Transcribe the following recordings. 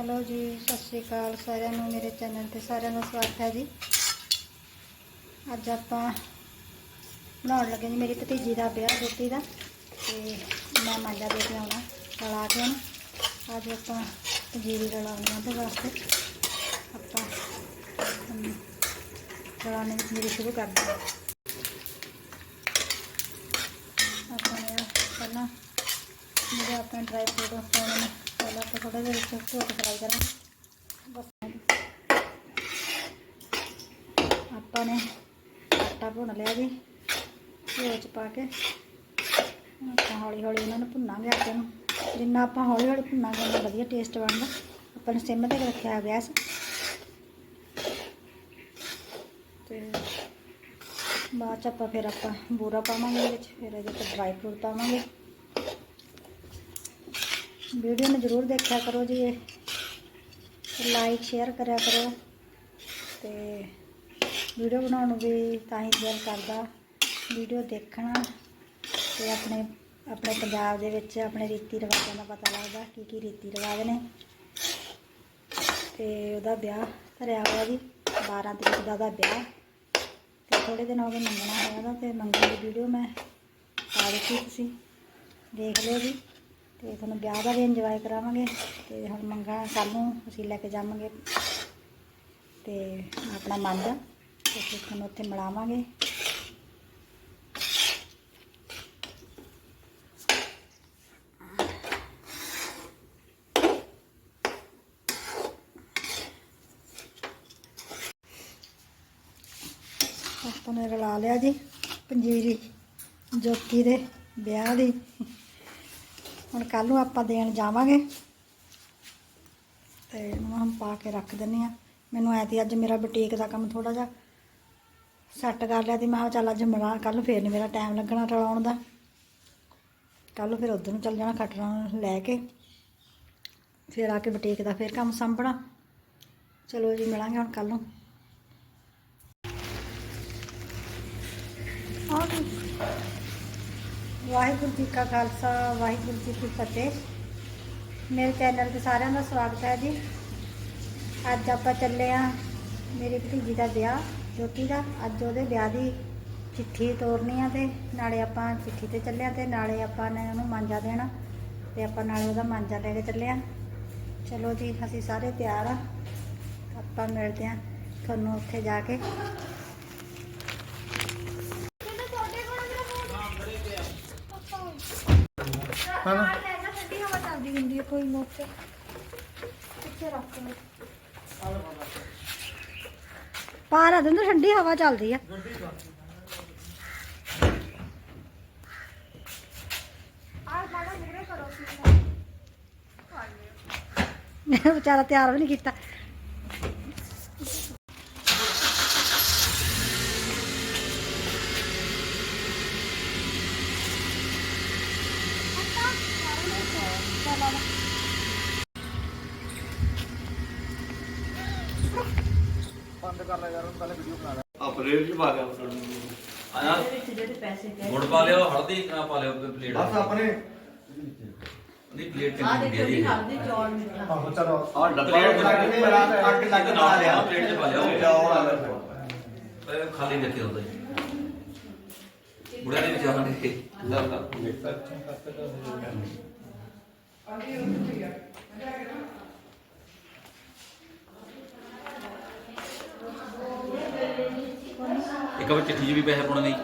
Hello ਜੀ ਸਤਿ ਸ਼੍ਰੀ ਅਕਾਲ ਸਾਰਿਆਂ ਨੂੰ ਮੇਰੇ ਚੈਨਲ ਤੇ ਸਾਰਿਆਂ ਦਾ ਸਵਾਗਤ ਹੈ ਜੀ। ਅੱਜ ਆਪਾਂ ਬਣਾਉਣ ਲੱਗੇ ਜੀ ਮੇਰੀ ਭਤੀਜੀ ਦਾ ਵਿਆਹ ਬੇਟੀ ਦਾ ਤੇ ਮੈਂ ਮਾਂਜਾ ਦੇ ਕੇ ਆਉਣਾ ਰਲਾ ਕੇ ਉਹਨੂੰ ਅੱਜ ਆਪਾਂ ਪੰਜੀਰੀ ਰਲਾਉਣੀ ਉਹਦੇ ਵਾਸਤੇ। ਆਪਾਂ ਹਮ, ਰਲਾਉਣੇ ਦੀ ਪੰਜੀਰੀ ਸ਼ੁਰੂ ਕਰਦੇ ਹਾਂ। ਆਪਾਂ ਪਹਿਲਾਂ ਜਿਹੜੇ ਆਪਣੇ ਡਰਾਈ ਫਰੂਟ ਪਾਉਣੇ ਨੇ ਪਹਿਲਾਂ ਆਪਾਂ ਥੋੜਾ ਜਿਹਾ ਵਿੱਚ ਧੋ ਕੇ ਫਰਾਈ ਕਰਾਂਗੇ। ਬਸ। ਆਪਾਂ ਨੇ ਆਟਾ ਭੁੰਨ ਲਿਆ ਜੀ, ਘਿਓ ਚ ਪਾ ਕੇ। ਆਪਾਂ ਹੌਲੀ ਹੌਲੀ ਇਹਨਾਂ ਨੂੰ ਭੁੰਨਾਂਗੇ ਆਟੇ ਨੂੰ। ਜਿੰਨਾ ਆਪਾਂ ਹੌਲੀ ਹੌਲੀ ਭੁੰਨਾਂਗੇ, ਉਨਾ ਵਧੀਆ ਟੇਸਟ ਬਣਦਾ। ਆਪਾਂ ਨੇ ਸਿਮ ਤੇ ਰੱਖਿਆ ਗੈਸ। ਤੇ ਬਾਅਦ ਚ ਆਪਾਂ ਫਿਰ ਆਪਾਂ ਬੂਰਾ ਪਾਵਾਂਗੇ ਇਹਦੇ ਵਿੱਚ ਫਿਰ ਇਹਦੇ ਤੇ ਡਰਾਈ ਫਰੂਟ ਪਾਵਾਂਗੇ। ਵੀਡੀਓ ਨੂੰ ਜ਼ਰੂਰ ਦੇਖਿਆ ਕਰੋ ਜੀ ਇਹ। ਲਾਈਕ, ਸ਼ੇਅਰ ਕਰਿਆ ਕਰੋ। ਤੇ ਵੀਡੀਓ ਬਣਾਉਣ ਨੂੰ ਵੀ ਤਾਂ ਹੀ ਦਿਲ ਕਰਦਾ। ਵੀਡੀਓ ਦੇਖਣਾ ਤੇ ਆਪਣੇ ਆਪਣੇ ਪੰਜਾਬ ਦੇ ਵਿੱਚ ਆਪਣੇ ਰੀਤੀ ਰਿਵਾਜਾਂ ਦਾ ਪਤਾ ਲੱਗਦਾ ਕੀ ਕੀ ਰੀਤੀ ਰਿਵਾਜ ਨੇ। ਤੇ ਉਹਦਾ ਵਿਆਹ ਧਰਿਆ ਹੋਇਆ ਜੀ 12 ਤਰੀਕ ਦਾ ਉਹਦਾ ਵਿਆਹ। ਤੇ ਥੋੜੇ ਦਿਨ ਹੋ ਗਏ ਮੰਗਣਾ ਹੋਇਆ ਦਾ ਤੇ ਮੰਗਣ ਦੀ ਵੀਡੀਓ ਮੈਂ ਪਾ ਦਿੱਤੀ ਤੁਸੀਂ। ਦੇਖ ਲਿਓ ਜੀ। ਤੇ ਤੁਹਾਨੂੰ ਵਿਆਹ ਦਾ ਵੀ ਇੰਜੋਏ ਕਰਾਵਾਂਗੇ ਤੇ ਹੁਣ ਮੰਗਾ ਕੱਲ ਨੂੰ ਅਸੀਂ ਲੈ ਕੇ ਜਾਵਾਂਗੇ ਤੇ ਆਪਣਾ ਮੰਨ ਤੇ ਫਿਰ ਤੁਹਾਨੂੰ ਉੱਥੇ ਮਿਲਾਵਾਂਗੇ। ਆਪਾਂ ਨੇ ਰਲਾ ਲਿਆ ਜੀ ਪੰਜੀਰੀ ਜੋਤੀ ਦੇ ਵਿਆਹ ਦੀ। ਹੁਣ ਕੱਲ ਨੂੰ ਆਪਾਂ ਦੇਣ ਜਾਵਾਂਗੇ। ਤੇ ਇਹਨੂੰ ਹਮ ਪਾ ਕੇ ਰੱਖ ਦਿੰਨੇ ਆ ਮੈਨੂੰ ਐ ਤੀ ਅੱਜ ਮੇਰਾ ਬੁਟੀਕ ਦਾ ਕੰਮ ਥੋੜਾ ਜਿਹਾ ਸੈੱਟ ਕਰ ਲਿਆ ਤੇ ਮੈਂ ਕਿਹਾ ਚੱਲ ਅੱਜ ਮਰਾ ਕੱਲ ਨੂੰ ਫੇਰ ਨਹੀਂ ਮੇਰਾ ਟਾਈਮ ਲੱਗਣਾ ਰਲਾਉਣ ਦਾ। ਕੱਲ ਨੂੰ ਫਿਰ ਉਧਰ ਨੂੰ ਚੱਲ ਜਾਣਾ ਖਟਰਾਂ ਲੈ ਕੇ। ਫਿਰ ਆ ਕੇ ਬੁਟੀਕ ਦਾ ਫਿਰ ਕੰਮ ਸੰਭਣਾ। ਚਲੋ ਜੀ, ਮਿਲਾਂਗੇ ਹੁਣ ਕੱਲ ਨੂੰ। ਆ ਵਾਹਿਗੁਰੂ ਜੀ ਕਾ ਖਾਲਸਾ, ਵਾਹਿਗੁਰੂ ਜੀ ਕੀ ਫਤਿਹ। ਮੇਰੇ ਚੈਨਲ ਤੇ ਸਾਰਿਆਂ ਦਾ ਸਵਾਗਤ ਹੈ ਜੀ। ਅੱਜ ਆਪਾਂ ਚੱਲੇ ਆ ਮੇਰੀ ਭਤੀਜੀ ਦਾ ਵਿਆਹ, ਜੋਤੀ ਦਾ। ਅੱਜ ਉਹਦੇ ਵਿਆਹ ਦੀ ਚਿੱਠੀ ਤੋਰਨੀ ਆ ਤੇ ਨਾਲੇ ਆਪਾਂ ਚਿੱਠੀ ਤੇ ਚੱਲੇ ਆ ਤੇ ਨਾਲੇ ਆਪਾਂ ਨੇ ਉਹਨੂੰ ਮਾਂਜਾ ਦੇਣਾ ਤੇ ਆਪਾਂ ਨਾਲੇ ਉਹਦਾ ਮਾਂਜਾ ਲੈ ਕੇ ਚੱਲੇ ਆ ਚਲੋ ਜੀ, ਅਸੀਂ ਸਾਰੇ ਤਿਆਰ ਆ ਆਪਾਂ ਮਿਲਦੇ ਆ ਤੁਹਾਨੂੰ ਉੱਥੇ ਜਾ ਕੇ। ਹਾਂ ਠੰਡੀ ਹਵਾ ਚੱਲਦੀ ਹੁੰਦੀ ਹੈ ਕੋਈ ਮੋਟਰ ਕਿੱਥੇ ਰੱਖ ਲਓ। ਪਾਰ ਆ ਦਿੰਦੇ ਠੰਡੀ ਹਵਾ ਚੱਲਦੀ ਆ। ਵਿਚਾਰਾ ਤਿਆਰ ਵੀ ਨਹੀਂ ਕੀਤਾ। ਬੰਦ ਕਰ ਲੈ ਯਾਰ ਪਹਿਲੇ ਵੀਡੀਓ ਬਣਾ ਲੈ ਆ ਪਲੇਟ ਚ ਪਾ ਲਿਆ ਆਇਆ। ਗੁੜ ਪਾ ਲਿਓ ਹਲਦੀ ਨਾ ਪਾ ਲਿਓ ਪਲੇਟ ਬਸ ਆਪਣੇ। ਨਹੀਂ ਪਲੇਟ ਆ ਚੰਗੀ ਦੇਖੋ ਹੁੰਦੀ ਜੀ ਹੈ ਹਲਦੀ ਚੌਲ ਮਿੱਠਾ। ਆਹੋ ਚਲੋ। ਆ ਡੱਬਾ ਪਲੇਟ ਬਣਾ ਕੇ ਮੇਰਾ ਅੱਗ ਲੱਗ ਨਾਲ ਲਿਆ। ਪਲੇਟ ਚ ਪਾ ਲਿਓ ਚੌਲ ਆ ਗਏ ਇਹ ਖਾਲੀ ਰੱਖਿਓ ਹੁੰਦਾ। ਜੀ ਬੁੜਾ ਦੇ ਵਿੱਚ ਆਉਂਦੇ ਲੈ ਲਾ। ਇੱਕ ਵਾਰ ਚਿੱਠੀ 'ਚ ਵੀ ਪੈਸੇ ਪਾਉਣੇ ਨਹੀਂ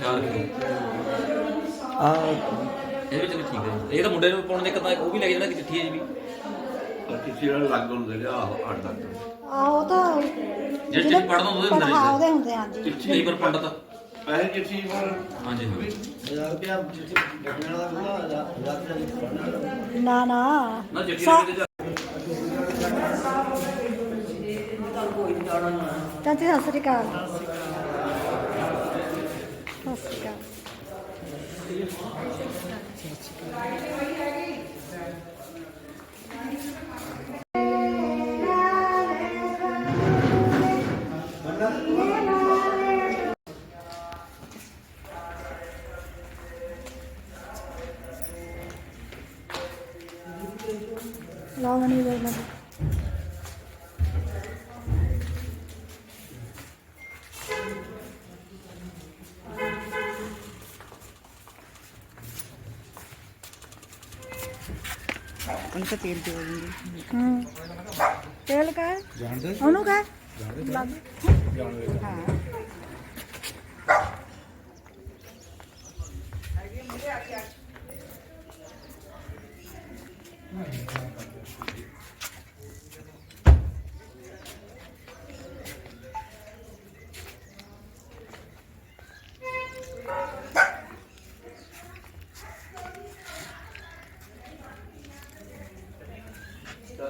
ਖਿਆਲ ਰੱਖਿਓ। ਆ ਇਹ ਵਿੱਚ ਵੀ ਠੀਕ ਹੈ। ਜੀ। ਇਹ ਤਾਂ ਮੁੰਡੇ ਨੂੰ ਪਾਉਣ ਦੇ ਕਿਤਾ ਉਹ ਵੀ ਲੈ ਕੇ ਜਾਣਾ ਕਿ ਚਿੱਠੀ ਹੈ ਜੀ ਵੀ? ਕਿਸੇ ਨਾਲ ਲੱਗ ਹੁੰਦੇ ਨੇ ਆਹ ਅੱਡ ਲੱਗ ਆਹੋ ਤਾਂ ਜਿਹੜੇ ਚਿੱਠੀ ਪੜ੍ਹਨ ਉਹਦੇ ਹੁੰਦੇ ਹਾਂ ਨੇ ਉਹਦੇ ਹੁੰਦੇ ਹਾਂ ਜੀ ਚਿੱਠੀ ਕਈ ਵਾਰ ਪੰਡਤ। ਪੈਸੇ ਚਿੱਠੀ ਪਰ ਹਾਂਜੀ ਹਾਂ 1000 ਰੁਪਿਆ ਚਿੱਠੀ ਲੱਗਣ ਵਾਲਾ ਹੁੰਦਾ 1000 ਰੁਪਿਆ ਪੜਨਾ ਵਾਲਾ ਨਾ ਨਾ ਨਾ ਚਿੱਠੀ ਸਾ- ਦੇ ਵਿੱਚ ਚਾਚੀ ਸਤਿ ਸ੍ਰੀ ਅਕਾਲ ਸਤਿ ਸ੍ਰੀ ਅਕਾਲ ਉਹਨੂੰ ਤਾਂ ਤੇਲ ਦਿਓ ਦਿੰਦੀ ਹੂੰ। ਤੇਲ ਕਾ? ਜਾਣਦੇ?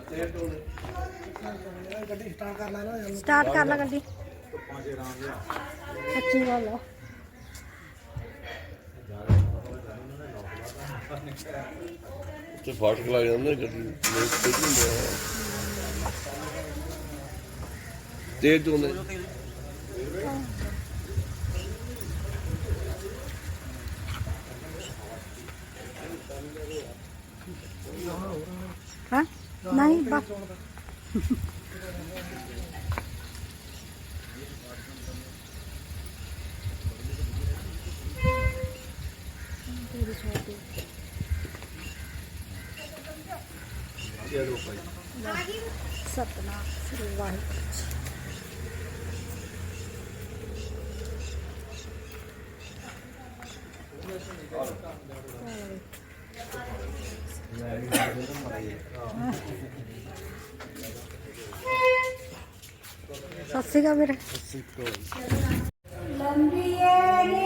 ਉਹਨੂੰ ਕਾ ਜਾਣਦੇ ਹਾਂ ਸਟਾਰਟ ਕਰ ਲੈ ਗੱਡੀ। ਸੱਚੀ ਗੱਲ ਆ। ਤੇ ਫਾਟਕ ਲੱਗ ਜਾਂਦਾ ਗੱਡੀ ਲੋਕ ਤੇ ਹੁੰਦੇ ਆ। ਤੇਲ ਚੋਂਦੇ ਹਾਂ। ਨਹੀਂ ਬਸ ਸਤਨਾਮ ਸ੍ਰੀ ਵਾਹਿਗੁਰੂ ਜੀ। ਸਤਿ ਸ਼੍ਰੀ ਅਕਾਲ ਵੀਰੇ। ਲੰਬੀਏ ਨੀ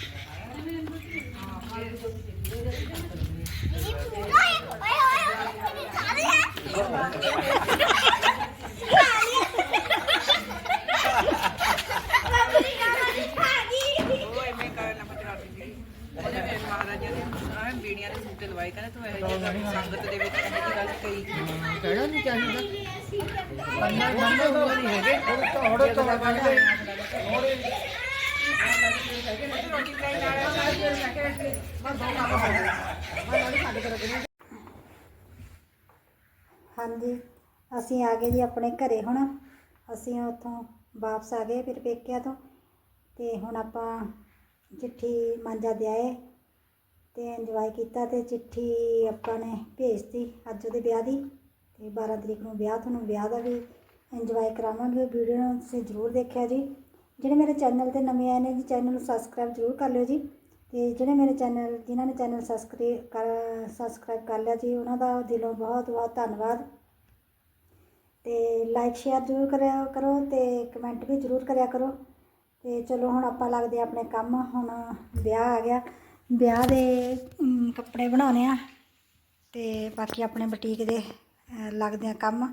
ਉਹ ਐਵੇਂ ਕਰਨ ਨਾ ਮਤਰਾ ਦਿੰਦੀ ਉਹਨੇ ਮੇਰੇ ਮਹਾਰਾਜਾ ਨੇ ਆਹ ਬੀੜੀਆਂ ਦੇ ਸੂਟੇ ਲਵਾਏ ਕਹਿੰਦੇ ਤੂੰ ਇਹੋ ਜਿਹੀ ਸੰਗਤ ਦੇ ਵਿੱਚ ਇਹੋ ਜਿਹੀ ਗੱਲ ਕਹੀ। ਕਹਿਣਾ ਨਹੀਂ ਚਾਹੀਦਾ। ਅੰਨਾ ਬੰਦਾ ਉਹ ਨਹੀਂ ਹੈਗੇ। ਥੋੜੇ ਤੋਂ ਬੰਦੇ ਹਾਂਜੀ ਅਸੀਂ ਆ ਗਏ ਜੀ ਆਪਣੇ ਘਰੇ ਹੁਣ। ਅਸੀਂ ਉੱਥੋਂ ਵਾਪਸ ਆ ਗਏ ਫਿਰ ਪੇਕਿਆਂ ਤੋਂ। ਤੇ ਹੁਣ ਆਪਾਂ ਚਿੱਠੀ ਮਾਂਜਾ ਦੇ ਆਏ। ਤੇ ਇੰਜੋਏ ਕੀਤਾ ਤੇ ਚਿੱਠੀ ਆਪਾਂ ਨੇ ਭੇਜਤੀ ਅੱਜ ਉਹਦੇ ਵਿਆਹ ਦੀ ਤੇ 12 ਤਰੀਕ ਨੂੰ ਵਿਆਹ, ਤੁਹਾਨੂੰ ਵਿਆਹ ਦਾ ਵੀ ਇੰਜੋਏ ਕਰਾਵਾਂਗੇ। ਵੀਡੀਓ ਨੂੰ ਤੁਸੀਂ ਜ਼ਰੂਰ ਦੇਖਿਆ ਜੀ। ਜਿਹੜੇ ਮੇਰੇ ਚੈਨਲ ਤੇ ਨਵੇਂ ਆਏ ਨੇ ਜੀ ਚੈਨਲ ਨੂੰ ਸਬਸਕ੍ਰਾਈਬ ਜ਼ਰੂਰ ਕਰ ਲਿਓ ਜੀ। ਤੇ ਜਿਹੜੇ ਮੇਰੇ ਚੈਨਲ ਜਿਨ੍ਹਾਂ ਨੇ ਚੈਨਲ ਸਬਸਕ੍ਰਾਈਬ ਕਰ ਸਬਸਕ੍ਰਾਈਬ ਕਰ ਲਿਆ ਜੀ, ਉਹਨਾਂ ਦਾ ਦਿਲੋਂ ਬਹੁਤ ਬਹੁਤ ਧੰਨਵਾਦ। ਤੇ ਲਾਈਕ ਸ਼ੇਅਰ ਜ਼ਰੂਰ ਕਰਿਆ ਕਰੋ ਤੇ ਕਮੈਂਟ ਵੀ ਜ਼ਰੂਰ ਕਰਿਆ ਕਰੋ। ਤੇ ਚਲੋ ਹੁਣ ਆਪਾਂ ਲੱਗਦੇ ਆਪਣੇ ਕੰਮ, ਹੁਣ ਵਿਆਹ ਆ ਗਿਆ। ਵਿਆਹ ਦੇ ਕੱਪੜੇ ਬਣਾਉਣੇ ਆ ਅਤੇ ਬਾਕੀ ਆਪਣੇ ਬੁਟੀਕ ਦੇ ਲੱਗਦੇ ਆ ਕੰਮ।